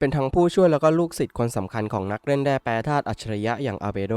เป็นทั้งผู้ช่วยแล้วก็ลูกศิษย์คนสำคัญของนักเล่นแร่แปรธาตุอัจฉริยะอย่างอาเบโด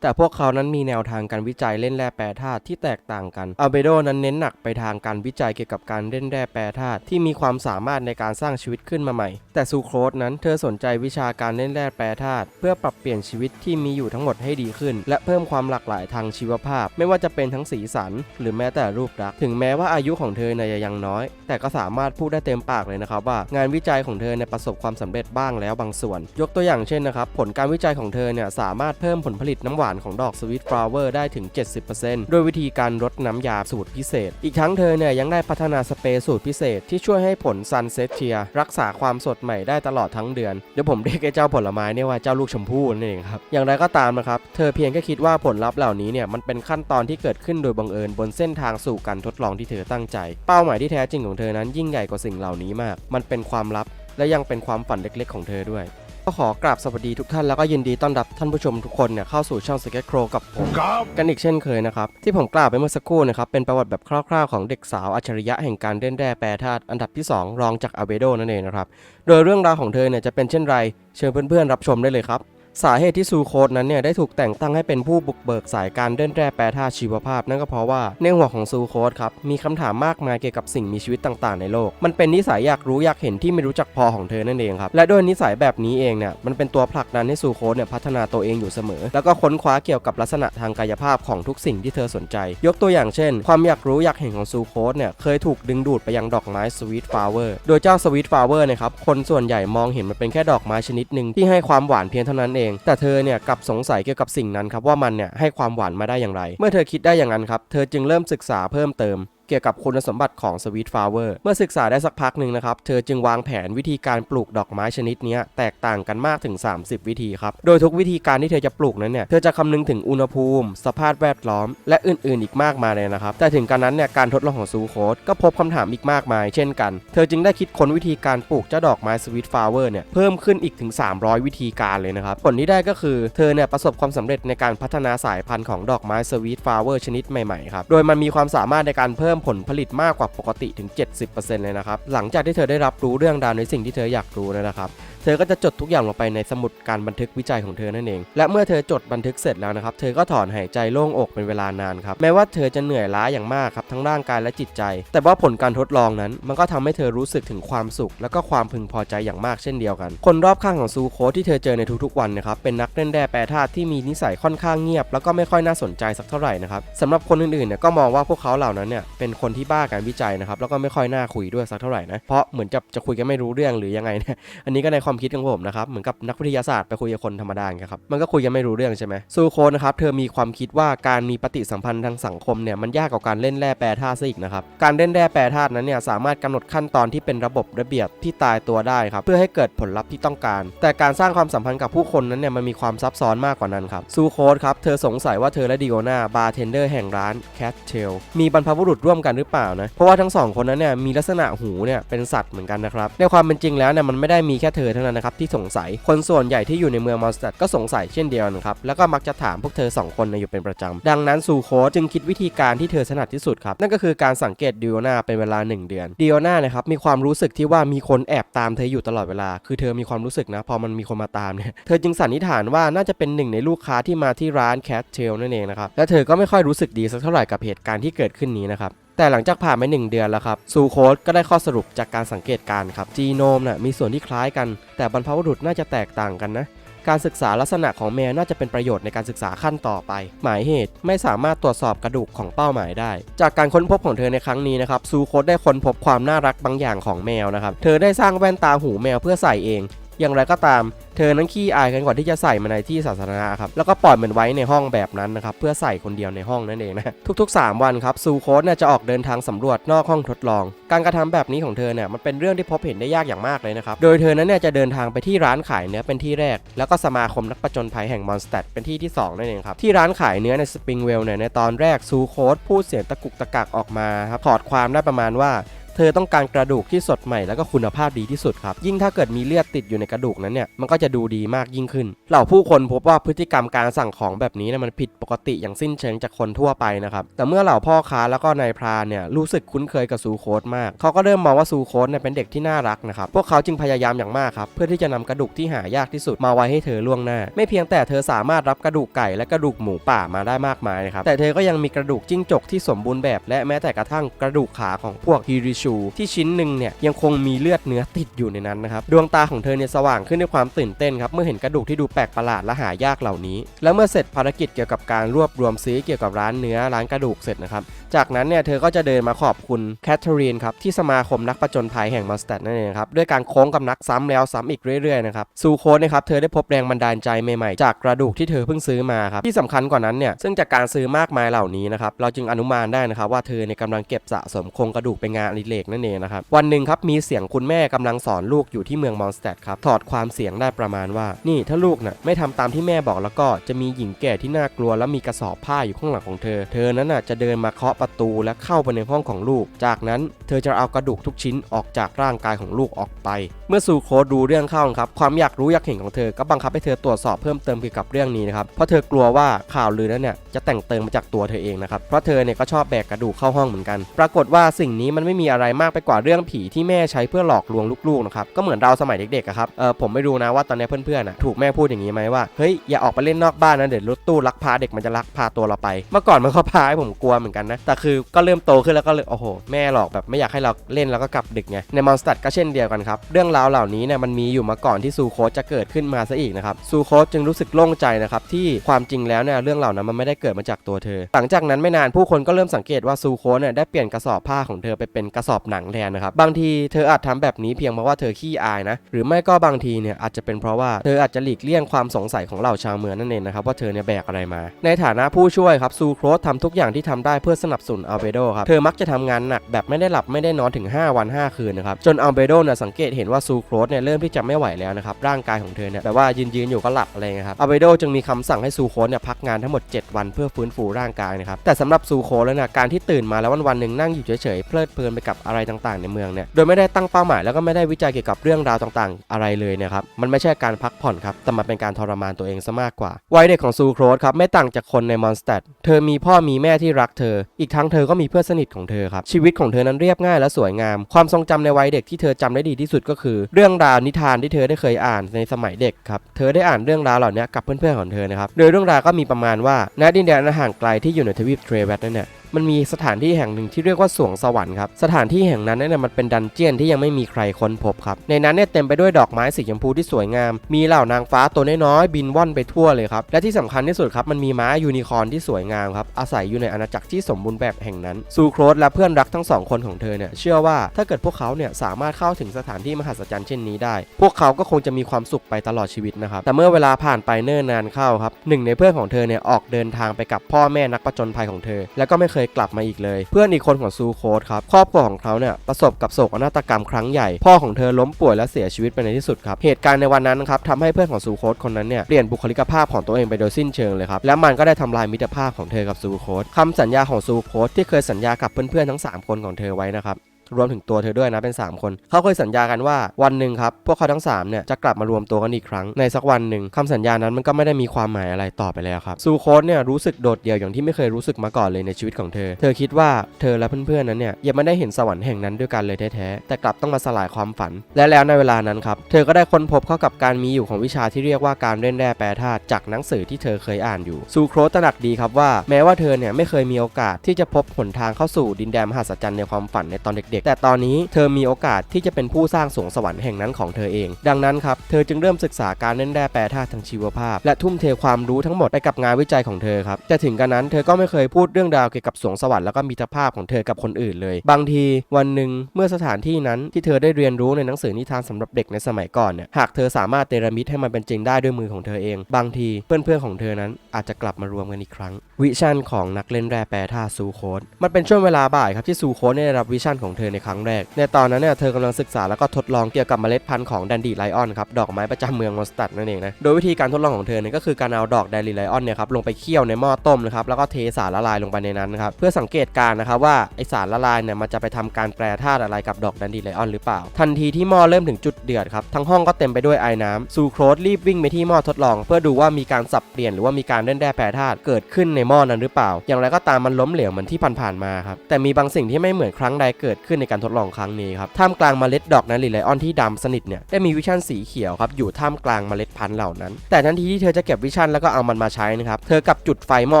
แต่พวกเขานั้นมีแนวทางการวิจัยเล่นแร่แปรธาตุที่แตกต่างกันอาเบโดนั้นเน้นหนักไปทางการวิจัยเกี่ยวกับการเล่นแร่แปรธาตุที่มีความสามารถในการสร้างชีวิตขึ้นมาใหม่ แต่ซูโครสนั้นเธอสนใจวิชาการเล่นแร่แปรธาตุเพื่อปรับเปลี่ยนชีวิตที่มีอยู่ทั้งหมดให้ดีขึ้น และเพิ่มความหลากหลายทางชีวภาพ ไม่ว่าจะเป็นทั้งสีสัน หรือแม้แต่รูปลักษณ์ถึงแม้ว่าอายุของเธอเนี่ยจะยังน้อย แต่ก็สามารถพูดได้เต็มปากเลยนะครับว่างานวิจัยของเธอเนี่ยประสบความสำเร็จบ้างแล้วบางส่วน ยกตัวอย่างเช่นนะครับผลการวิจัยของเธอเนี่ยสามารถเพิ่มผลผลิตน้ำหวานของดอกสวิตฟลาวเวอร์ได้ถึง 70%โดยวิธีการรดน้ำยาสูตรพิเศษ อีกทั้งเธอเนี่ยยังได้พัฒนาสเปรย์สูตรพิเศษ ที่ช่วยให้ผลซันเซตเทียรักษาความสดใหม่ได้ตลอดทั้งเดือน เดี๋ยวผมเรียกไอ้เจ้าผลไม้เนี่ยว่าเจ้าลูกชมพู่นั่นเองครับ อย่างไรก็ตามนะครับ เธอเพียงแค่คิดว่าผลลัพธ์เหล่านี้เนี่ยมันเป็นขั้นตอนที่เกิดขึ้นโดยบังเอิญบนเส้นทางสู่การทดลองที่เธอตั้งใจ เป้าหมายที่แท้จริงของเธอนั้นยิ่งใหญ่กว่าสิ่งเหล่านี้มาก มันเป็นความลับและยังเป็นความฝันเล็กๆ ของเธอด้วย ก็ขอกราบสวัสดีทุกท่านแล้วก็ยินดีต้อนรับท่านผู้ชมทุกคนเนี่ยเข้าสู่ช่อง s ก a t Crow กับผมกันอีกเช่นเคยนะครับ ที่ผมกล่าวไปเมื่อสักครู่นะครับ เป็นประวัติแบบคร่าวๆของเด็กสาวอัจฉริยะแห่งการเล่นแร่แปรธาตุอันดับที่ 2 รองจากอาเบโดนั่นเองนะครับ โดยเรื่องราวของเธอเนี่ยจะเป็นเช่นไร เชิญเพื่อนๆรับชมได้เลยครับ สาเหตุที่ซูโคดนั้นเนี่ยได้ถูกแต่งตั้งให้เป็นผู้บุกเบิกสายการเล่นแร่แปรธาตุชีวภาพ นั่นก็เพราะว่าในหัวของซูโคดครับมีคำถามมากมายเกี่ยวกับสิ่งมีชีวิตต่างๆ ในโลก มันเป็นนิสัยอยากรู้อยากเห็นที่ไม่รู้จักพอของเธอนั่นเองครับและด้วยนิสัยแบบนี้เองเนี่ยมันเป็นตัวผลักดันให้ซูโคดเนี่ยพัฒนาตัวเองอยู่เสมอ แล้วก็ค้นคว้าเกี่ยวกับลักษณะทางกายภาพของทุกสิ่งที่เธอสนใจ ยกตัวอย่างเช่น ความอยากรู้อยากเห็นของซูโคดเนี่ยเคยถูกดึงดูดไปยังดอกไม้สวีทฟลาวเวอร์โดยเจ้าสวีทฟลาวเวอร์นะครับคนส่วนใหญ่มองเห็นมันเป็นแค่ดอกไม้ชนิดหนึ่งที่ให้ความหวานเพียงเท่านั้นเองแต่เธอเนี่ยกลับสงสัยเกี่ยวกับสิ่งนั้นครับว่ามันเนี่ยให้ความหวานมาได้อย่างไร เมื่อเธอคิดได้อย่างนั้นครับ เธอจึงเริ่มศึกษาเพิ่มเติม เกี่ยวกับคุณสมบัติของสวีทฟลาวเวอร์เมื่อศึกษาได้สักพักหนึ่งนะครับ เธอจึงวางแผนวิธีการปลูกดอกไม้ชนิดนี้แตกต่างกันมากถึง 30 วิธีครับ โดยทุกวิธีการที่เธอจะปลูกนั้นเนี่ย เธอจะคำนึงถึงอุณหภูมิ สภาพแวดล้อม และอื่นๆ อีกมากมายเลยนะครับ แต่ถึงการนั้นเนี่ย การทดลองของซูโคดก็พบคำถามอีกมากมาย เช่นกัน เธอจึงได้คิดค้นวิธีการปลูกเจ้าดอกไม้สวีทฟลาวเวอร์เนี่ยเพิ่มขึ้นอีกถึง 300 วิธีการเลยนะครับผลที่ได้ก็คือเธอเนี่ยประสบความสำเร็จในการพัฒนาสายพันธุ์ของดอกไม้สวีทฟลาวเวอร์ชนิดใหม่ๆครับโดยมันมีความสามารถในการเพิ่มผลผลิตมากกว่าปกติถึง 70%เลยนะครับ หลังจากที่เธอได้รับรู้เรื่องราวในสิ่งที่เธออยากรู้นะครับ เธอก็จะจดทุกอย่างลงไปในสมุดการบันทึกวิจัยของเธอนั่นเอง และเมื่อเธอจดบันทึกเสร็จแล้วนะครับ เธอก็ถอนหายใจโล่งอกเป็นเวลานานครับ แม้ว่าเธอจะเหนื่อยล้าอย่างมากครับทั้งร่างกายและจิตใจ แต่ว่าผลการทดลองนั้น มันก็ทำให้เธอรู้สึกถึงความสุข และก็ความพึงพอใจอย่างมากเช่นเดียวกัน คนรอบข้างของซูโคที่เธอเจอในทุกๆวันนะครับเป็นนักเล่นแร่แปรธาตุที่มีนิสัยค่อนข้างเงียบ แล้วก็ไม่ค่อยน่าสนใจสักเท่าไหร่นะครับสำหรับคนอื่นๆเนี่ยก็มองว่าพวกเขาเหล่านั้นเนี่ยเป็นคนที่บ้าการวิจัยนะครับแล้วก็ไม่ค่อยน่าคุยด้วยสักเท่าไหร่นะเพราะเหมือนจะจะคุยกันไม่รู้เรื่องหรือยังไงเนี่ยอันนี้ก็ในความคิดของผมนะครับเหมือนกับนักวิทยาศาสตร์ไปคุยกับคนธรรมดาครับมันก็คุยกันไม่รู้เรื่องใช่ไหมซูโคนนะครับเธอมีความคิดว่าการมีปฏิสัมพันธ์ทางสังคมเนี่ยมันยากกว่าการเล่นแร่แปรธาตุซะอีกนะครับการเล่นแร่แปรธาตุนั้นเนี่ยสามารถกำหนดขั้นตอนที่เป็นระบบระเบียบที่ตายตัวได้ครับเพื่อให้เกิดผลลัพธ์ที่ต้องการ แต่การสร้างความสัมพันธ์กับผู้คนนั้นเนี่ยมันมีความซับซ้อนมากกว่านั้นครับซูโคดครับเธอสงสัยว่าเธอและดิโอนาบาร์เทนเดอร์แห่งร้านแคทเทลมีบรรพบุรุษร่วมกันหรือเปล่านะเพราะว่าทั้งสองคนนั้นเนี่ยมีลักษณะหูเนี่ยเป็นสัตว์เหมือนกันนะครับในความเป็นจริงแล้วเนี่ยมันไม่ได้มีแค่เธอเท่านั้นนะครับที่สงสัย คนส่วนใหญ่ที่อยู่ในเมืองมอนสเตัดก็สงสัยเช่นเดียวกันครับ แล้วก็มักจะถามพวกเธอสองคนเนอยู่เป็นประจำ ดังนั้นซูโคจึงคิดวิธีการที่เธอถนัดที่สุดครับ นั่นก็คือการสังเกตดิโอนาเป็นเวลา 1 เดือน ดิโอนานะครับมีความรู้สึกที่ว่ามีคนแอบตามเธออยู่ตลอดเวลา คือเธอมีความรู้สึกนะ พอมันมีคนมาตามเนี่ย เธอจึงสันนิษฐานว่าน่าจะเป็นหนึ่งในลูกค้าที่มาที่ร้านแคทเทลนั่นเองนะครับ และเธอก็ไม่ค่อยรู้สึกดีสักเท่าไหร่กับเหตุการณ์ที่เกิดขึ้นนี้นะครับ แต่หลังจากผ่านไป1เดือนแล้วครับซูโคดก็ได้ข้อสรุปจากการสังเกตการครับจีโนมน่ะมีส่วนที่คล้ายกัน แต่บรรพบุรุษน่าจะแตกต่างกันนะการศึกษาลักษณะของแมวน่าจะเป็นประโยชน์ในการศึกษาขั้นต่อไป หมายเหตุไม่สามารถตรวจสอบกระดูกของเป้าหมายได้ จากการค้นพบของเธอในครั้งนี้นะครับซูโคดได้ค้นพบความน่ารักบางอย่างของแมวนะครับ เธอได้สร้างแว่นตาหูแมวเพื่อใส่เอง อย่างไรก็ตาม เธอนั้นขี้อายกันกว่าที่จะใส่มาในที่สาธารณะครับ แล้วก็ปล่อยมันไว้ในห้องแบบนั้นนะครับ เพื่อใส่คนเดียวในห้องนั่นเองนะ ทุก ๆ 3 วันครับ ซูโคสเนี่ยจะออกเดินทางสำรวจนอกห้องทดลอง การกระทำแบบนี้ของเธอเนี่ยมันเป็นเรื่องที่พบเห็นได้ยากอย่างมากเลยนะครับ โดยเธอนั้นเนี่ยจะเดินทางไปที่ร้านขายเนื้อเป็นที่แรก แล้วก็สมาคมนักประจนภัยแห่งมอนสเตดเป็นที่ที่สองนั่นเองครับ ที่ร้านขายเนื้อในสปริงเวลเนี่ยในตอนแรกซูโคสพูดเสียงตะกุกตะกักออกมาครับถอดความได้ประมาณว่า เธอต้องการกระดูกที่สดใหม่แล้วก็คุณภาพดีที่สุดครับ ยิ่งถ้าเกิดมีเลือดติดอยู่ในกระดูกนั้นเนี่ย มันก็จะดูดีมากยิ่งขึ้น เหล่าผู้คนพบว่าพฤติกรรมการสั่งของแบบนี้เนี่ยมันผิดปกติอย่างสิ้นเชิงจากคนทั่วไปนะครับ แต่เมื่อเหล่าพ่อค้าแล้วก็นายพรานเนี่ยรู้สึกคุ้นเคยกับซูโคสมาก เขาก็เริ่มมองว่าซูโคสเนี่ยเป็นเด็กที่น่ารักนะครับ พวกเขาจึงพยายามอย่างมากครับ เพื่อที่จะนำกระดูกที่หายากที่สุดมาไว้ให้เธอล่วงหน้า ไม่เพียงแต่เธอสามารถรับกระดูกไก่และกระดูกหมูป่ามาได้มากมายนะครับ แต่เธอก็ยังมีกระดูกจิ้งจกที่สมบูรณ์แบบและแม้แต่กระทั่งกระดูกขาของพวกฮิริชที่ชิ้นหนึ่งเนี่ยยังคงมีเลือดเนื้อติดอยู่ในนั้นนะครับดวงตาของเธอเนี่ยสว่างขึ้นด้วยความตื่นเต้นครับเมื่อเห็นกระดูกที่ดูแปลกประหลาดและหายากเหล่านี้ แล้วเมื่อเสร็จภารกิจเกี่ยวกับการรวบรวมซื้อเกี่ยวกับร้านเนื้อร้านกระดูกเสร็จนะครับจากนั้นเนี่ยเธอก็จะเดินมาขอบคุณแคทเธอรีนครับที่สมาคมนักประจนภัยแห่งมอนสเตดนั่นเองครับด้วยการโค้งกับนักซ้ำแล้วซ้ำอีกเรื่อยๆนะครับซูโคนะครับเธอได้พบแรงบันดาลใจใหม่ๆ จากกระดูกที่เธอเพิ่งซื้อมาครับที่สำคัญกว่านั้นเนี่ยซึ่งจากการซื้อมากมายเหล่านี้นะครับเราจึงอนุมานได้นะครับว่าเธอในยกำลังเก็บสะสมโครงกระดูกเป็นงานอดิเรกนั่นเองนะครับ วันหนึ่งครับมีเสียงคุณแม่กำลังสอนลูกอยู่ที่เมืองมอนสเตดครับ ถอดความเสียงได้ประมาณว่า นี่ถ้าลูกน่ะไม่ทำตามที่แม่บอกแล้วก็จะมีหญิงแก่ที่น่ากลัว และมีกระสอบผ้าอยู่ข้างหลังของเธอ เธอนั้นน่ะจะเดินมาเคาะประตูและเข้าไปในห้องของลูก จากนั้นเธอจะเอากระดูกทุกชิ้นออกจากร่างกายของลูกออกไป เมื่อซูโคดดูเรื่องเข้าครับ ความอยากรู้อยากเห็นของเธอก็บังคับให้เธอตรวจสอบเพิ่มเติมเกี่ยวกับเรื่องนี้นะครับ เพราะเธอกลัวว่าข่าวลือนั้นเนี่ยจะแต่งเติมมาจากตัวเธอเองนะครับ เพราะเธอเนี่ยก็ชอบแบกกระดูกเข้าห้องเหมือนกัน ปรากฏว่าสิ่งนี้มันไม่มีอะไรมากไปกว่าเรื่องผีที่แม่ใช้เพื่อหลอกลวงลูกๆนะครับก็เหมือนเราสมัยเด็กๆครับเออผมไม่รู้นะว่าตอนนี้เพื่อนๆนะถูกแม่พูดอย่างนี้ไหมว่าเฮ้ยอย่าออกไปเล่นนอกบ้านนะเดี๋ยวรถตู้ลักพาเด็กมันจะลักพาตัวเราไป เมื่อก่อนมันก็พาให้ผมกลัวเหมือนกันนะแต่คือก็เริ่มโตขึ้นแล้วก็เลยโอ้โหแม่หลอกแบบไม่อยากให้เราเล่นแล้วก็กลับดึกไงในมอนสเตดก็เช่นเดียวกันครับเรื่องราวเหล่านี้เนี่ยมันมีอยู่มาก่อนที่ซูโคสจะเกิดขึ้นมาซะอีกนะครับซูโคสจึงรู้สึกโล่งใจนะครับที่ความจริงแล้วเนี่ยเรื่องเหล่านั้นมันไม่ได้เกิดมาจากตัวเธอ หลังจากนั้นไม่นานผู้คนก็เริ่มสังเกตว่าซูโคสเนี่ยได้เปลี่ยนกระสอบผ้าของเธอไปเป็นกระสอบหนังแทนนะครับ บางทีเธออาจทำแบบนี้เพียงเพราะว่าเธอขี้อายนะ หรือไม่ก็บางทีเนี่ยอาจจะเป็นเพราะว่าเธออาจจะหลีกเลี่ยงความสงสัยของเหล่าชาวเมืองนั่นเองนะครับว่าเธอเนี่ยแบกอะไรมา ในฐานะผู้ช่วยครับซูโครสทำทุกอย่างที่ทำได้เพื่อสนับสนุนอัลเบโดครับ เธอมักจะทำงานหนักแบบไม่ได้หลับไม่ได้นอนถึง 5 วัน 5 คืนนะครับ จนอัลเบโดเนี่ยสังเกตเห็นว่าซูโครสเนี่ยเริ่มที่จะไม่ไหวแล้วนะครับ ร่างกายของเธอเนี่ยแบบว่ายืนยืนอยู่ก็หลับอะไรเงี้ยครับ อัลเบโดจึงมีคำสั่งให้ซูโครสเนี่ยพักงานทั้งหมด 7 วันเพื่อฟื้นฟูร่างกายนะครับ แต่สำหรับซูโคสแล้วนี่ยการที่ตื่นมาแล้ววันวันหนึ่งนั่งอยู่เฉยๆเพลิดเพลินไปกับอะไรต่างๆ ในเมืองเนี่ยโดยไม่ได้ตั้งเป้าหมายแล้วก็ไม่ได้วิจัยเกี่ยวกับเรื่องราวต่างๆ อะไรเลยเนะครับมันไม่ใช่การพักผ่อนครับแต่มันเป็นการทรมานตัวเองซะมากกว่าวัยเด็กของซูโคสครับไม่ต่างจากคนในมอนสเตดเธอมีพ่อมีแม่ที่รักเธอ อีกทั้งเธอก็มีเพื่อนสนิทของเธอครับชีวิตของเธอนั้นเรียบง่ายและสวยงาม ความทรงจำในวัยเด็กที่เธอจำได้ดีที่สุดก็คือ เรื่องราวนิทานที่เธอได้เคยอ่านในสมัยเด็กครับเธอได้อ่านเรื่องราวเหล่านี้กับเพื่อนๆของเธอนะครับโดยเรื่องราวก็มีประมาณว่าณดินแดนอันห่างไกลที่อยู่ในทวีปเทรเวตนั่นเนี่ย มันมีสถานที่แห่งหนึ่งที่เรียกว่าสวงสวรรค์ครับ สถานที่แห่งนั้นเนี่ยมันเป็นดันเจียนที่ยังไม่มีใครค้นพบครับ ในนั้นเนี่ยเต็มไปด้วยดอกไม้สีชมพูที่สวยงาม มีเหล่านางฟ้าตัวน้อยๆบินว่อนไปทั่วเลยครับ และที่สำคัญที่สุดครับมันมีม้ายูนิคอร์นที่สวยงามครับ อาศัยอยู่ในอาณาจักรที่สมบูรณ์แบบแห่งนั้น ซูโครสและเพื่อนรักทั้งสองคนของเธอเนี่ยเชื่อว่าถ้าเกิดพวกเขาเนี่ยสามารถเข้าถึงสถานที่มหัศจรรย์เช่นนี้ได้ พวกเขาก็คงจะมีความสุขไปตลอดชีวิตนะครับ แต่เมื่อเวลาผ่านไปเนิ่นนานเข้าครับหนึ่งในเพื่อนของเธอเนี่ยออกเดินทางไปกับพ่อแม่นักประจนภัยของเธอ แล้วก็ไม่เคยกลับมาอีกเลย เพื่อนอีกคนของซูโคสครับครอบครัวของเขาเนี่ยประสบกับโศกนาฏกรรมครั้งใหญ่ พ่อของเธอล้มป่วยและเสียชีวิตไปในที่สุดครับเหตุการณ์ในวันนั้นครับทำให้เพื่อนของซูโคสคนนั้นเนี่ยเปลี่ยนบุคลิกภาพของตัวเองไปโดยสิ้นเชิงเลยครับและมันก็ได้ทำลายมิตรภาพของเธอกับซูโคสคำสัญญาของซูโคสที่เคยสัญญากับเพื่อนๆทั้งสามคนของเธอไว้นะครับ รวมถึงตัวเธอด้วยนะเป็น 3 คน เขาเคยสัญญากันว่าวันหนึ่งครับ พวกเขาทั้ง3เนี่ยจะกลับมารวมตัวกันอีกครั้งในสักวันหนึ่งคำสัญญานั้นมันก็ไม่ได้มีความหมายอะไรต่อไปแล้วครับซูโคสเนี่ยรู้สึกโดดเดี่ยวอย่างที่ไม่เคยรู้สึกมาก่อนเลยในชีวิตของเธอ เธอคิดว่าเธอและเพื่อนๆนั้นเนี่ยยังไม่ได้เห็นสวรรค์แห่งนั้นด้วยกันเลยแท้ๆแต่กลับต้องมาสลายความฝัน และแล้วในเวลานั้นครับเธอก็ได้ค้นพบเข้ากับการมีอยู่ของวิชาที่เรียกว่าการเล่นแร่แปรธาตุจากหนังสือที่เธอเคยอ่านอยู่ซูโคสตระหนักดีครับว่าแม้ว่าเธอเนี่ยไม่เคยมีโอกาสที่จะพบหนทางเข้าสู่ดินแดนมหัศจรรย์ในความฝันในตอนเด็กๆแต่ตอนนี้เธอมีโอกาสที่จะเป็นผู้สร้างสวงสวรรค์แห่งนั้นของเธอเอง ดังนั้นครับ เธอจึงเริ่มศึกษาการเล่นแร่แปรธาตุทางชีวภาพ และทุ่มเทความรู้ทั้งหมดไปกับงานวิจัยของเธอครับแต่ถึงกันนั้นเธอก็ไม่เคยพูดเรื่องราวเกี่ยวกับสวงสวรรค์แล้วก็มิตรภาพของเธอกับคนอื่นเลย บางทีวันหนึ่งเมื่อสถานที่นั้นที่เธอได้เรียนรู้ในหนังสือนิทานสำหรับเด็กในสมัยก่อนเนี่ยหากเธอสามารถเตรมิตให้มันเป็นจริงได้ด้วยมือของเธอเอง บางทีเพื่อนๆของเธอนั้นอาจจะกลับมารวมกันอีกครั้ง วิชั่นของนักเล่นแร่แปรธาตุซูโคสมันเป็นช่วงเวลาบ่ายครับที่ซูโคสได้รับวิชั่นของเธอในครั้งแรก ในตอนนั้นเนี่ยเธอกำลังศึกษาแล้วก็ทดลองเกี่ยวกับเมล็ดพันธุ์ของแดนดีไลออนครับดอกไม้ประจำเมืองมอนสตัดนั่นเองนะโดยวิธีการทดลองของเธอเนี่ยก็คือการเอาดอกแดนดีไลออนเนี่ยครับลงไปเคี่ยวในหม้อต้มนะครับแล้วก็เทสารละลายลงไปในนั้นนะครับเพื่อสังเกตการนะครับว่าไอสารละลายเนี่ยมันจะไปทำการแปรธาตุอะไรกับดอกแดนดีไลออนหรือเปล่า ทันทีที่หม้อเริ่มถึงจุดเดือดครับทั้งห้องก็เต็มไปด้วยไอ้น้ำซูโครสรีบวิ่งไปที่หม้อทดลอง เพื่อดูว่ามีการสับเปลี่ยนหรือว่ามีการเล่นแร่แปรธาตุเกิดขึ้นในหม้อนั้นหรือเปล่า อย่างไรก็ตามมันล้มเหลวเหมือนที่ผ่านๆมาครับแต่มีบางสิ่งที่ไม่เหมือนครั้งใดเกิดขึ้นในการทดลองครั้งนี้ครับท่ามกลางเมล็ดดอกแดนดีไลออนที่ดำสนิทเนี่ยได้มีวิชั่นสีเขียวครับอยู่ท่ามกลางเมล็ดพันธุ์เหล่านั้น แต่ทันทีที่เธอจะเก็บวิชั่นแล้วก็เอามันมาใช้นะครับเธอกับจุดไฟหม้อ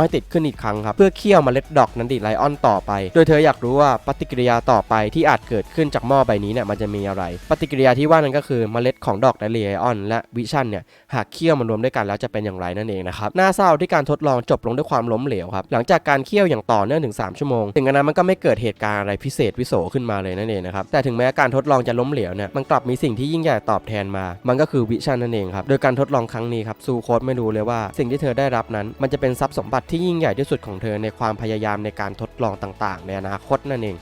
ให้ติดขึ้นอีกครั้งครับเพื่อเคี่ยวเมล็ดดอกนันดีไลออนต่อไป โดยเธออยากรู้ว่าปฏิกิริยาต่อไปที่อาจเกิดขึ้นจากหม้อใบนี้เนี่ยมันจะมีอะไร ปฏิกิริยาที่ว่านั้นก็คือเมล็ดของดอกไดไลออนและวิชั่นเนี่ยหากเคี่ยวมันรวมด้วยกันแล้วจะเป็นอย่างไรนั่นเองนะครับน่าเศร้าที่การทดลองจบลงด้วยความล้มเหลวครับหลังจากการเคี่ยวอย่างต่อเนื่องถึง3ชั่วโมงถึงกระนั้นมันก็ไม่เกิดเหตุการณ์อะไรพิเศษวิโสขึ้นมาเลยนั่นเองนะครับแต่ถึงแม้การทดลองจะล้มเหลวเนี่ยมันกลับมีสิ่งที่ยิ่งใหญ่ตอบแทนมา มันก็คือวิชั่นนั่นเองครับโดยการทดลองครั้งนี้ครับซูโคสไม่รู้เลยว่าสิ่งที่เธอได้รับนั้น มันจะเป็นทรัพย์สมบัติที่ยิ่งใหญ่ที่สุดของเธอในความพยายามในการทดลองต่าง ๆ ในอนาคตนั่นเอง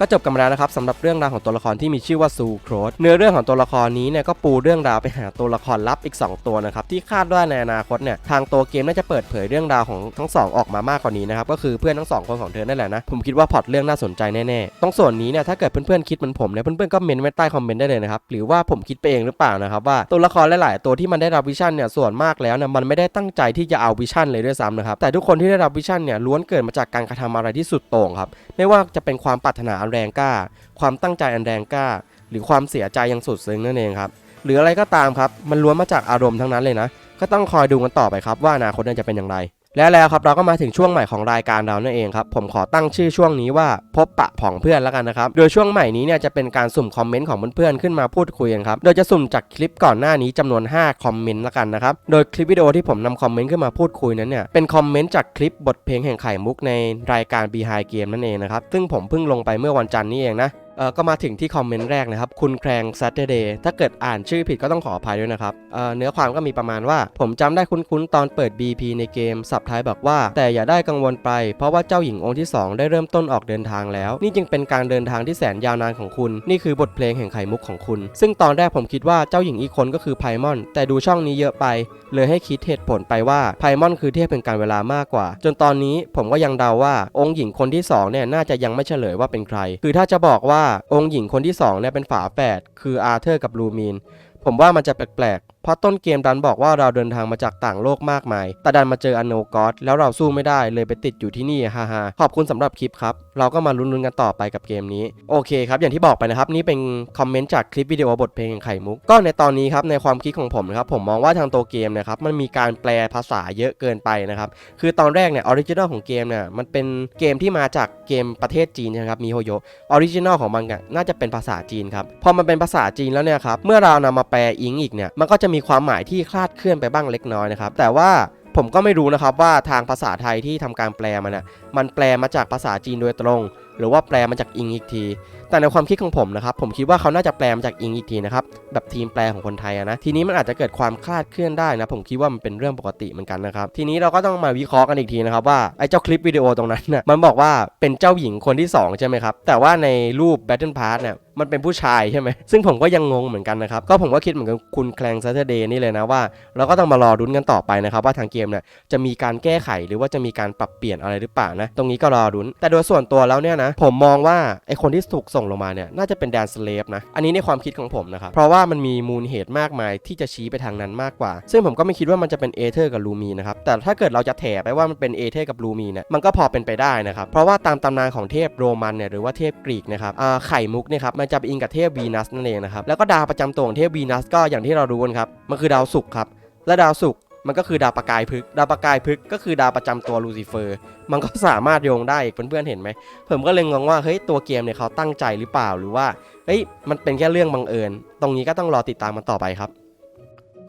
ก็จบกันมาแล้วนะครับสำหรับเรื่องราวของตัวละครที่มีชื่อว่าซูโครสเนื้อเรื่องของตัวละครนี้เนี่ยก็ปูเรื่องราวไปหาตัวละครลับอีก 2 ตัวนะครับที่คาดว่าในอนาคตเนี่ยทางตัวเกมน่าจะเปิดเผยเรื่องราวของทั้งสองออกมามากกว่านี้นะครับก็คือเพื่อนทั้งสองคนของเธอนั่นแหละนะผมคิดว่าพอตเรื่องน่าสนใจแน่ๆตรงส่วนนี้เนี่ยถ้าเกิดเพื่อนๆคิดเหมือนผมเนี่ยเพื่อนๆก็เมนไว้ใต้คอมเมนต์ได้เลยนะครับหรือว่าผมคิดไปเองหรือเปล่านะครับว่าตัวละครหลายๆ ตัวที่มันได้รับวิชั่นเนี่ยส่วนมากแล้วเนี่ยมันไม่ได้ตั้งใจที่จะเอาวิชั่นเลยด้วยซ้ำนะครับแต่ทุกคนที่ได้รับวิชั่นเนี่ยล้วนเกิดมาจากการกระทำอะไรที่สุดโต่งครับไม่ว่าจะเป็นความปรารถนาแรงกล้า ความตั้งใจอันแรงกล้า หรือความเสียใจอย่างสุดซึ้งนั่นเองครับหรืออะไรก็ตามครับ มันล้วนมาจากอารมณ์ทั้งนั้นเลยนะ ก็ต้องคอยดูกันต่อไปครับว่าอนาคตนั้นจะเป็นอย่างไร และแล้วครับเราก็มาถึงช่วงใหม่ของรายการเรานั่นเองครับผมขอตั้งชื่อช่วงนี้ว่าพบปะผองเพื่อนแล้วกันนะครับโดยช่วงใหม่นี้เนี่ยจะเป็นการสุ่มคอมเมนต์ของเพื่อนๆขึ้นมาพูดคุยกันครับโดยจะสุ่มจากคลิปก่อนหน้านี้จำนวน 5 คอมเมนต์แล้วกันนะครับโดยคลิปวิดีโอที่ผมนำคอมเมนต์ขึ้นมาพูดคุยนั้นเนี่ยเป็นคอมเมนต์จากคลิปบทเพลงแห่งไข่มุกในรายการ Behind Game นั่นเองนะครับซึ่งผมเพิ่งลงไปเมื่อวันจันทร์นี้เองนะ ก็มาถึงที่คอมเมนต์แรกนะครับ คุณแครง Saturday ถ้าเกิดอ่านชื่อผิดก็ต้องขออภัยด้วยนะครับเเนื้อความก็มีประมาณว่า ผมจำได้คุ้นๆ ตอนเปิด BP ในเกม สับท้ายบอกว่า แต่อย่าได้กังวลไป เพราะว่าเจ้าหญิงองค์ที่ 2 ได้เริ่มต้นออกเดินทางแล้ว นี่จึงเป็นการเดินทางที่แสนยาวนานของคุณ นี่คือบทเพลงแห่งไข่มุกของคุณ ซึ่งตอนแรกผมคิดว่าเจ้าหญิงอีกคนก็คือไพมอน แต่ดูช่องนี้เยอะไป เลยให้คิดเหตุผลไปว่าไพมอนคือเทพเป็นการเวลามากกว่า จนตอนนี้ผมก็ยังเดาว่าองค์หญิงคนที่สองเนี่ยน่าจะยังไม่เฉลยว่าเป็นใคร คือถ้าจะบอกว่าองค์หญิงคนที่สองเนี่ยเป็นฝาแฝดคืออาร์เธอร์กับลูมีน ผมว่ามันจะแปลก เพราะต้นเกมดันบอกว่าเราเดินทางมาจากต่างโลกมากมาย แต่ดันมาเจออโนกอสแล้วเราสู้ไม่ได้เลยไปติดอยู่ที่นี่ฮ่าฮ่าขอบคุณสำหรับคลิปครับ เราก็มาลุ้นๆกันต่อไปกับเกมนี้ โอเคครับอย่างที่บอกไปนะครับนี่เป็นคอมเมนต์จากคลิปวิดีโอบทเพลงแห่งไข่มุก ก็ในตอนนี้ครับในความคิดของผมนะครับผมมองว่าทางตัวเกมนะครับมันมีการแปลภาษาเยอะเกินไปนะครับคือตอนแรกเนี่ยออริจินอลของเกมเนี่ยมันเป็นเกมที่มาจากเกมประเทศจีนใช่ไหมครับมีโฮโยออริจินอลของมันน่าจะเป็นภาษาจีนครับพอมันเป็นภาษาจีนแล้วเนี่ยครับเมื่อเรานำมาแปลอิงอีกเนี่ยมันก็จะมีความหมายที่คลาดเคลื่อนไปบ้างเล็กน้อยนะครับ แต่ว่าผมก็ไม่รู้นะครับว่าทางภาษาไทยที่ทำการแปลมันอะมันแปลมาจากภาษาจีนโดยตรง หรือว่าแปลมาจากอิงอีกที แต่ในความคิดของผมนะครับ ผมคิดว่าเขาน่าจะแปลมาจากอิงอีกทีนะครับ แบบทีมแปลของคนไทยนะ ทีนี้มันอาจจะเกิดความคลาดเคลื่อนได้นะ ผมคิดว่ามันเป็นเรื่องปกติเหมือนกันนะครับ ทีนี้เราก็ต้องมาวิเคราะห์กันอีกทีนะครับว่าไอ้เจ้าคลิปวิดีโอตรงนั้นน่ะมันบอกว่าเป็นเจ้าหญิงคนที่ 2 ใช่ไหมครับ แต่ว่าในรูป Battle Pass เนี่ย มันเป็นผู้ชายใช่ไหมซึ่งผมก็ยังงงเหมือนกันนะครับ ก็ผมก็คิดเหมือนกับคุณแคลงซัตเดย์นี่เลยนะว่า เราก็ต้องมารอรุ้นกันต่อไปนะครับ ว่าทางเกมเนี่ยจะมีการแก้ไขหรือว่าจะมีการปรับเปลี่ยนอะไรหรือเปล่านะ ตรงนี้ก็รอรุ้น แต่โดยส่วนตัวแล้วเนี่ยนะ ผมมองว่าไอคนที่ถูกส่งลงมาเนี่ยน่าจะเป็นแดนสเลฟนะ อันนี้ในความคิดของผมนะครับ เพราะว่ามันมีมูลเหตุมากมายที่จะชี้ไปทางนั้นมากกว่า ซึ่งผมก็ไม่คิดว่ามันจะเป็นเอเธอร์กับลูมีนะครับ แต่ถ้าเกิดเราจะแถไปว่ามันเป็นเอเธอร์กับลูมีเนี่ยมันก็พอเป็นไปได้นะครับ เพราะว่าตามตำนานของเทพโรมันเนี่ยหรือว่าเทพกรีกนะครับไข่มุกเนี่ยครับมันจะไปอิงกับเทพวีนัสนั่นเองนะครับแล้วก็ดาวประจำตัวของเทพวีนัสก็อย่างที่เรารู้กันครับมันคือดาวศุกร์ครับและดาวศุกร์มันก็คือดาวประกายพึกดาวประกายพึกก็คือดาวประจำตัวลูซิเฟอร์ มันก็สามารถโยงได้อีกเพื่อนๆเห็นไหมผมก็เลยงงว่าเฮ้ยตัวเกมเนี่ยเขาตั้งใจหรือเปล่าหรือว่าเฮ้ยมันเป็นแค่เรื่องบังเอิญ ตรงนี้ก็ต้องรอติดตามมันต่อไปครับ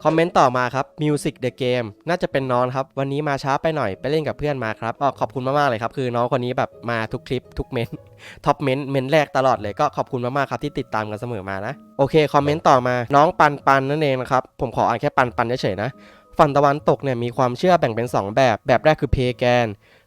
คอมเมนต์ต่อมาครับ Music the Game น่าจะเป็นน้องครับ วันนี้มาช้าไปหน่อยไปเล่นกับเพื่อนมาครับก็ขอบคุณมากๆเลยครับ คือน้องคนนี้แบบมาทุกคลิปทุกเมนท็อปเมนต์เมนต์แรกตลอดเลยก็ขอบคุณมากๆครับที่ติดตามกันเสมอมานะ โอเคคอมเมนต์ต่อมาน้องปันปันนั่นเองนะครับ ผมขออ่านแค่ปันปันเฉยๆนะฝั่งตะวันตกเนี่ยมีความเชื่อแบ่งเป็น 2 แบบ แบบแรกคือเพแกน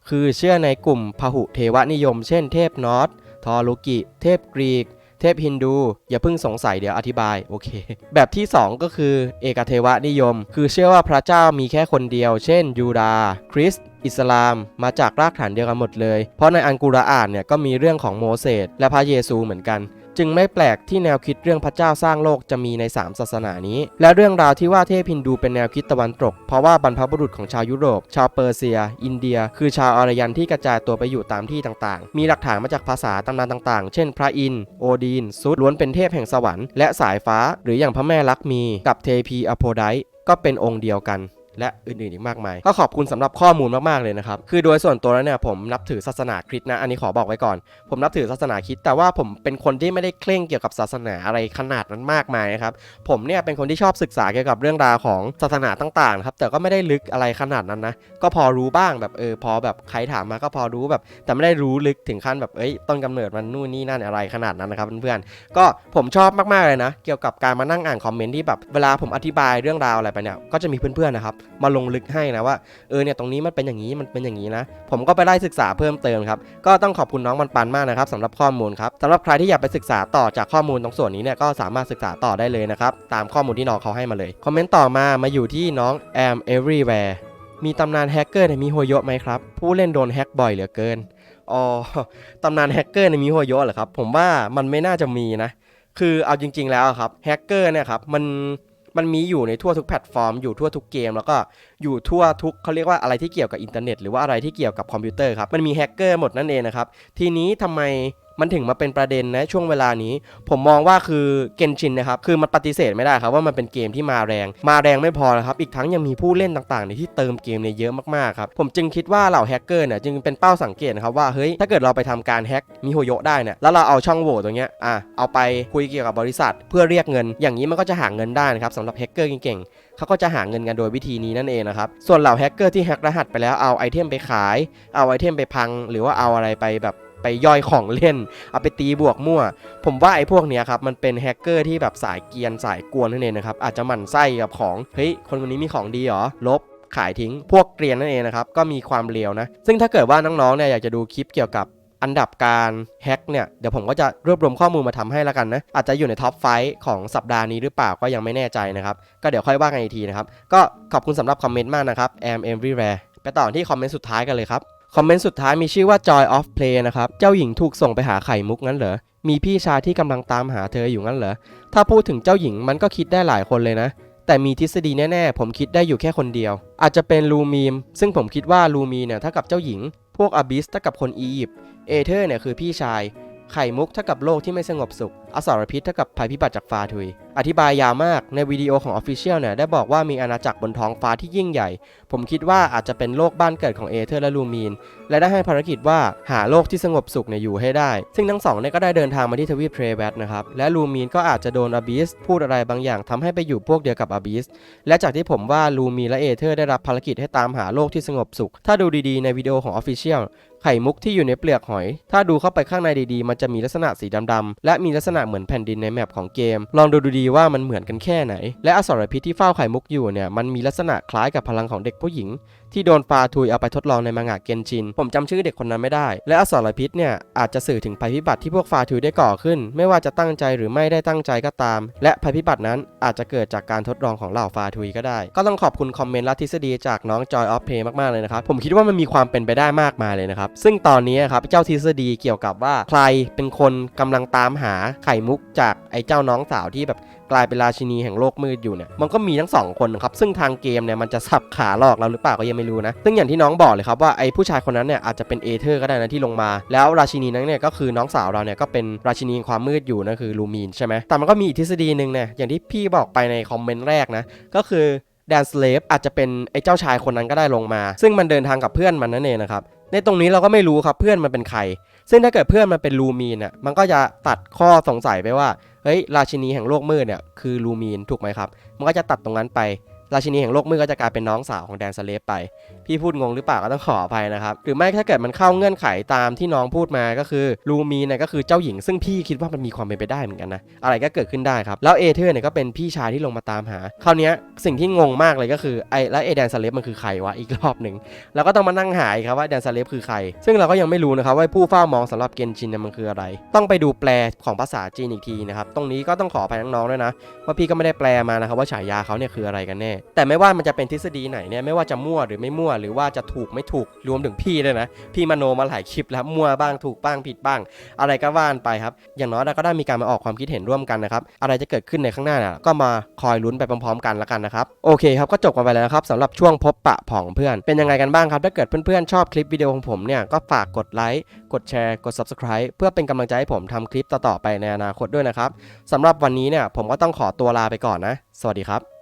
คือเชื่อในกลุ่มพหุเทวนิยม เช่น เทพนอตทอรุกิ เทพกรีก เทพฮินดูอย่าเพิ่งสงสัยเดี๋ยวอธิบายโอเค แบบที่ 2 ก็คือ เอกเทวนิยม คือเชื่อว่าพระเจ้ามีแค่คนเดียว เช่น ยูดาห์คริสต์อิสลามมาจากรากฐานเดียวกันหมดเลย เพราะในอันกุรอานเนี่ยก็มีเรื่องของโมเสสและพระเยซูเหมือนกัน จึงไม่แปลกที่แนวคิดเรื่องพระเจ้าสร้างโลกจะมีใน 3 ศาสนานี้ และเรื่องราวที่ว่าเทพฮินดูเป็นแนวคิดตะวันตก เพราะว่าบรรพบุรุษของชาวยุโรป ชาวเปอร์เซีย อินเดีย คือชาวอารยันที่กระจายตัวไปอยู่ตามที่ต่างๆ มีหลักฐานมาจากภาษาตำนานต่างๆ เช่น พระอินทร์โอดีนซุดล้วนเป็นเทพแห่งสวรรค์และสายฟ้า หรืออย่างพระแม่ลักษมี กับเทพีอโพไดก็เป็นองค์เดียวกัน และอื่นๆอีกมากมาย ก็ขอบคุณสำหรับข้อมูลมากๆเลยนะครับ คือโดยส่วนตัวแล้วเนี่ยผมนับถือศาสนาคริสต์นะ อันนี้ขอบอกไว้ก่อน ผมนับถือศาสนาคริสต์แต่ว่าผมเป็นคนที่ไม่ได้เคร่งเกี่ยวกับศาสนาอะไรขนาดนั้นมากมายนะครับ ผมเนี่ยเป็นคนที่ชอบศึกษาเกี่ยวกับเรื่องราวของศาสนาต่างๆครับ แต่ก็ไม่ได้ลึกอะไรขนาดนั้นนะ ก็พอรู้บ้างแบบเออพอแบบใครถามมาก็พอรู้แบบ แต่ไม่ได้รู้ลึกถึงขั้นแบบเอ้ยต้นกำเนิดมันนู่นนี่นั่นอะไรขนาดนั้นนะครับเพื่อนๆ ก็ผมชอบมากๆเลยนะ เกี่ยวกับการมานั่งอ่านคอมเมนต์ที่แบบเวลาผมอธิบายเรื่องราวอะไรไปเนี่ยก็จะมีเพื่อนๆนะครับมาลงลึกให้นะว่าเออเนี่ยตรงนี้มันเป็นอย่างนี้มันเป็นอย่างนี้นะ ผมก็ไปได้ศึกษาเพิ่มเติมครับ ก็ต้องขอบคุณน้องมันปันมากนะครับสำหรับข้อมูลครับสำหรับใครที่อยากไปศึกษาต่อจากข้อมูลตรงส่วนนี้เนี่ยก็สามารถศึกษาต่อได้เลยนะครับตามข้อมูลที่น้องเขาให้มาเลยคอมเมนต์ต่อมามาอยู่ที่น้อง am everywhere มีตำนานแฮกเกอร์ในมิโฮโยะไหมครับ ผู้เล่นโดนแฮกบ่อยเหลือเกินอ๋อตำนานแฮกเกอร์ในมิโฮโยะเหรอครับผมว่ามันไม่น่าจะมีนะ คือเอาจริง ๆ แล้วครับแฮกเกอร์เนี่ยครับมัน มันมีอยู่ในทั่วทุกแพลตฟอร์มอยู่ทั่วทุกเกม แล้วก็อยู่ทั่วทุกเขาเรียกว่าอะไรที่เกี่ยวกับอินเทอร์เน็ตหรือว่าอะไรที่เกี่ยวกับคอมพิวเตอร์ครับมันมีแฮกเกอร์หมดนั่นเองนะครับทีนี้ทำไม มันถึงมาเป็นประเด็นนะช่วงเวลานี้ ผมมองว่าคือเกนชินนะครับคือมันปฏิเสธไม่ได้ครับว่ามันเป็นเกมที่มาแรง มาแรงไม่พอนะครับอีกทั้งยังมีผู้เล่นต่างๆในที่เติมเกมเนี่ยเยอะมากๆครับผมจึงคิดว่าเหล่าแฮกเกอร์เนี่ยจึงเป็นเป้าสังเกตนะครับว่าเฮ้ยถ้าเกิดเราไปทำการแฮกมิโฮโยได้เนี่ยแล้วเราเอาช่องโหว่ตรงเนี้ยอะเอาไปคุยเกี่ยวกับบริษัท เพื่อเรียกเงิน อย่างนี้มันก็จะหาเงินได้นะครับสำหรับแฮกเกอร์เก่งๆเขาก็จะหาเงินกันโดยวิธีนี้นั่นเองนะครับส่วนเหล่าแฮกเกอร์ที่แฮกรหัสไปแล้วเอาไอเทมไปขาย เอาไอเทมไปพัง หรือว่าเอาอะไรไปแบบ ไปย่อยของเล่น เอาไปตีบวกมั่ว ผมว่าไอ้พวกเนี้ยครับมันเป็นแฮกเกอร์ที่แบบสายเกียนสายกวนนั่นเองนะครับอาจจะหมั่นไส้กับของเฮ้ยคนคนนี้มีของดีเหรอลบขายทิ้งพวกเกรียนนั่นเองนะครับก็มีความเลวนะ ซึ่งถ้าเกิดว่าน้องๆเนี่ยอยากจะดูคลิปเกี่ยวกับอันดับการแฮกเนี่ยเดี๋ยวผมก็จะรวบรวมข้อมูลมาทำให้แล้วกันนะ อาจจะอยู่ในท็อปไฟของสัปดาห์นี้หรือเปล่าก็ยังไม่แน่ใจนะครับ ก็เดี๋ยวค่อยว่ากันอีกทีนะครับ ก็ขอบคุณสำหรับคอมเมนต์มากนะครับ am everywhere ไปต่อที่คอมเมนต์สุดท้ายกันเลยครับ คอมเมนต์สุดท้ายมีชื่อว่า Joy of Play นะครับ เจ้าหญิงถูกส่งไปหาไข่มุกงั้นเหรอ มีพี่ชายที่กำลังตามหาเธออยู่งั้นเหรอ ถ้าพูดถึงเจ้าหญิงมันก็คิดได้หลายคนเลยนะ แต่มีทฤษฎีแน่ๆ ผมคิดได้อยู่แค่คนเดียว อาจจะเป็นลูมีม ซึ่งผมคิดว่าลูมีเนี่ยถ้ากับเจ้าหญิง พวกอาบิสถ้ากับคนอียิปต์ เอเธอร์เนี่ยคือพี่ชาย ไข่มุกเท่ากับโลกที่ไม่สงบสุข อสรพิษเท่ากับภัยพิบัติจากฟ้าทุย อธิบายยาวมาก ในวิดีโอของ Official เนี่ยได้บอกว่ามีอาณาจักรบนท้องฟ้าที่ยิ่งใหญ่ ผมคิดว่าอาจจะเป็นโลกบ้านเกิดของเอเธอร์และลูมีน และได้ให้ภารกิจว่าหาโลกที่สงบสุขเนี่ยอยู่ให้ได้ ซึ่งทั้งสองเนี่ยก็ได้เดินทางมาที่ทวีปเทรแวตนะครับ และลูมีนก็อาจจะโดนอาบิสพูดอะไรบางอย่างทำให้ไปอยู่พวกเดียวกับอาบิส และจากที่ผมว่าลูมีนและเอเธอร์ได้รับภารกิจให้ตามหาโลกที่สงบสุข ถ้าดูดีๆในวิดีโอของ Official ไข่มุกที่อยู่ในเปลือกหอย ถ้าดูเข้าไปข้างในดีๆ มันจะมีลักษณะสีดำๆและมีลักษณะเหมือนแผ่นดินในแมปของเกม ลองดูดูดีว่ามันเหมือนกันแค่ไหน และอสรพิษที่เฝ้าไข่มุกอยู่เนี่ยมันมีลักษณะคล้ายกับพลังของเด็กผู้หญิง ที่โดนฟาทุยเอาไปทดลองในมังงะเกนชิน ผมจำชื่อเด็กคนนั้นไม่ได้ และอสรพิษเนี่ยอาจจะสื่อถึงภัยพิบัติที่พวกฟาทุยได้ก่อขึ้น ไม่ว่าจะตั้งใจหรือไม่ได้ตั้งใจก็ตาม และภัยพิบัตินั้นอาจจะเกิดจากการทดลองของเหล่าฟาทุยก็ได้ ก็ต้องขอบคุณคอมเมนต์และทฤษฎีจากน้อง Joy of Play มากๆเลยนะครับ ผมคิดว่ามันมีความเป็นไปได้มากมายเลยนะครับ ซึ่งตอนนี้ครับเจ้าทฤษฎีเกี่ยวกับว่าใครเป็นคนกำลังตามหาไข่มุกจากไอ้เจ้าน้องสาวที่แบบ กลายเป็นราชินีแห่งโลกมืดอยู่เนี่ยมันก็มีทั้งสองคนนะครับซึ่งทางเกมเนี่ยมันจะสับขาหลอกเราหรือเปล่าก็ยังไม่รู้นะซึ่งอย่างที่น้องบอกเลยครับว่าไอ้ผู้ชายคนนั้นเนี่ยอาจจะเป็นเอเธอร์ก็ได้นะที่ลงมา แล้วราชินีนั้นเนี่ยก็คือน้องสาวเราเนี่ยก็เป็นราชินีความมืดอยู่นั่นคือลูมีนใช่ไหมแต่มันก็มีอีกทฤษฎีหนึ่งเนี่ยอย่างที่พี่บอกไปในคอมเมนต์แรกนะก็คือแดนสเลฟอาจจะเป็นไอ้เจ้าชายคนนั้นก็ได้ลงมา ซึ่งมันเดินทางกับเพื่อนมันนั่นเองนะครับในตรงนี้เราก็ไม่รู้ครับเพื่อนมันเป็นใคร ซึ่งถ้าเกิดเพื่อนมันเป็นลูมีนอะมันก็จะตัดข้อสงสัยไปว่า เฮ้ยราชินีแห่งโลกมืดเนี่ยคือลูมีนถูกไหมครับ มันก็จะตัดตรงนั้นไป ราชินีแห่งโลกมืดก็จะกลายเป็นน้องสาวของแดนสเลฟไป พี่พูดงงหรือเปล่าก็ต้องขออภัยนะครับ หรือไม่ถ้าเกิดมันเข้าเงื่อนไขตามที่น้องพูดมาก็คือลูมีนเนี่ยก็คือเจ้าหญิง ซึ่งพี่คิดว่ามันมีความเป็นไปได้เหมือนกันนะ อะไรก็เกิดขึ้นได้ครับ แล้วเอเธอร์เนี่ยก็เป็นพี่ชายที่ลงมาตามหา คราวเนี้ยสิ่งที่งงมากเลยก็คือไอ้แล้วเอแดนสเลฟมันคือใครวะอีกรอบหนึ่งแล้วก็ต้องมานั่งหาครับว่าแดนซาเลฟคือใคร ซึ่งเราก็ยังไม่รู้นะครับว่าผู้เฝ้ามองสำหรับเกนชินเนี่ยมันคืออะไร ต้องไปดูแปลของภาษาจีนอีกทีนะครับตรงนี้ก็ต้องขออภัยน้องๆด้วยนะ ว่าพี่ก็ไม่ได้แปลมานะครับว่าฉายาเขาเนี่ยคืออะไรกันแน่แต่ไม่ว่ามันจะเป็นทฤษฎีไหนเนี่ยไม่ว่าจะมั่วหรือไม่มั่วหรือว่าจะถูกไม่ถูกรวมถึงพี่ด้วยนะ พี่มโนมาหลายคลิปแล้วมั่วบ้างถูกบ้างผิดบ้าง อะไรก็ว่านไปครับอย่างน้อยเราก็ได้มีการมาออกความคิดเห็นร่วมกันนะครับอะไรจะเกิดขึ้นในข้างหน้าน่ะก็มาคอยลุ้นไปพร้อมๆ กันละกันนะครับโอเคครับก็จบกันไปแล้วครับสำหรับช่วงพบปะผองเพื่อน เป็นยังไงกันบ้างครับถ้าเกิดเพื่อนๆชอบคลิปวิดีโอของผมเนี่ยก็ฝากกดไลค์กดแชร์กด subscribe เพื่อเป็นกำลังใจให้ผมทำคลิปต่อๆไปในอนาคตด้วยนะครับสำหรับวันนี้เนี่ยผมก็ต้องขอตัวลาไปก่อนนะ สวัสดีครับ